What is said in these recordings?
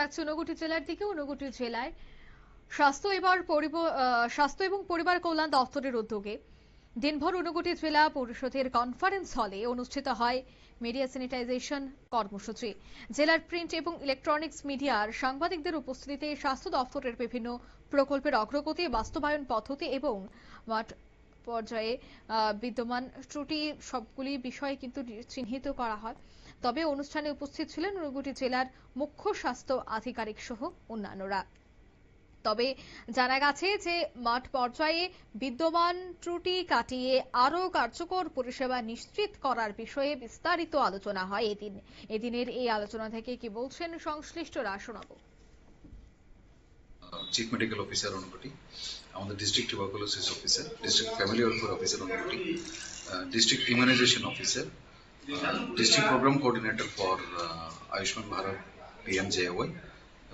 রাখছে ঊনকোটি জেলার দিকে ঊনকোটি জেলায় স্বাস্থ্য এবার স্বাস্থ্য এবং পরিবার কল্যাণ দপ্তরের উদ্যোগে। দিনভর ঊনকোটি জেলা পরিষদের কনফারেন্স হলে অনুষ্ঠিত হয় মিডিয়া স্যানিটাইজেশন কর্মসূচি। জেলার প্রিন্ট এবং ইলেকট্রনিক্স মিডিয়ার সাংবাদিকদের উপস্থিতিতে স্বাস্থ্য দপ্তরের বিভিন্ন প্রকল্পের অগ্রগতি, বাস্তবায়ন পদ্ধতি এবং মাঠ পর্যায়ে বিদ্যমান ত্রুটি সবগুলি বিষয় কিন্তু চিহ্নিত করা হয়। তবে অনুষ্ঠানে উপস্থিত ছিলেন ঊনকোটি জেলার মুখ্য স্বাস্থ্য আধিকারিক সহ অন্যান্যরা। তবে জানা গেছে যে মাঠ পর্যায়ে বিদ্যমান ত্রুটি কাটিয়ে আরও কার্যকর পরিষেবা নিশ্চিত করার বিষয়ে বিস্তারিত আলোচনা হয় এদিন। এদিনের এই আলোচনা থেকে কি বলছেন সংশ্লিষ্টরা শোনাবো। চিফ মেডিকেল অফিসার অনুকুটি আমাদের district tuberculosis officer district family welfare officer অনুকুটি district immunisation officer district programme coordinator for Ayushman Bharat PMJAY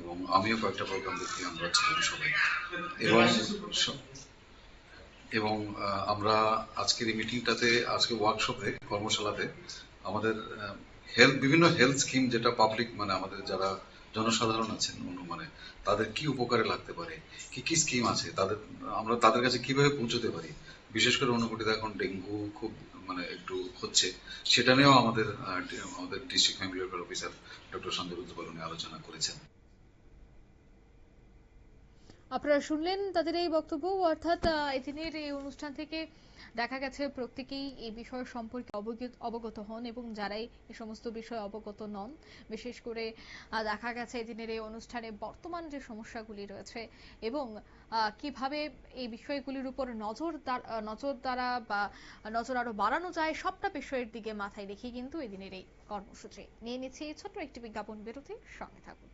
এবং আমিও কয়েকটা প্রোগ্রাম দেখি, আমরা ছিলাম সবাই। এবং এবং আমরা আজকের এই মিটিংটাতে আজকে ওয়ার্কশপে কর্মশালাতে, আমাদের হেলথ বিভিন্ন হেলথ স্কিম যেটা পাবলিক মানে আমাদের যারা জনসাধারণ আছেন মানে তাদের কি উপকারে লাগতে পারে, কি কি স্কিম আছে, তাদের, আমরা তাদের কাছে কীভাবে পৌঁছতে পারি বিশেষ করে অনুকুটিতে এখন ডেঙ্গু খুব মানে একটু হচ্ছে, সেটা নিয়েও আমাদের আমাদের district family officer doctor Sanjay উনি আলোচনা করেছেন। আপনারা শুনলেন তাদের এই বক্তব্য, অর্থাৎ এদিনের এই অনুষ্ঠান থেকে দেখা গেছে প্রত্যেকেই এই বিষয় সম্পর্কে অবগত হন এবং যারাই এই সমস্ত বিষয়ে অবগত নন। বিশেষ করে দেখা গেছে এদিনের এই অনুষ্ঠানে বর্তমান যে সমস্যাগুলি রয়েছে এবং কীভাবে এই বিষয়গুলির উপর নজর নজর দ্বারা বা নজর আরও বাড়ানো যায় সবটা বিষয়ের দিকে মাথায় রেখে কিন্তু এদিনের এই কর্মসূচি। নিয়ে নিচ্ছি ছোট্ট একটি বিজ্ঞাপন বিরতি সঙ্গে থাকুন।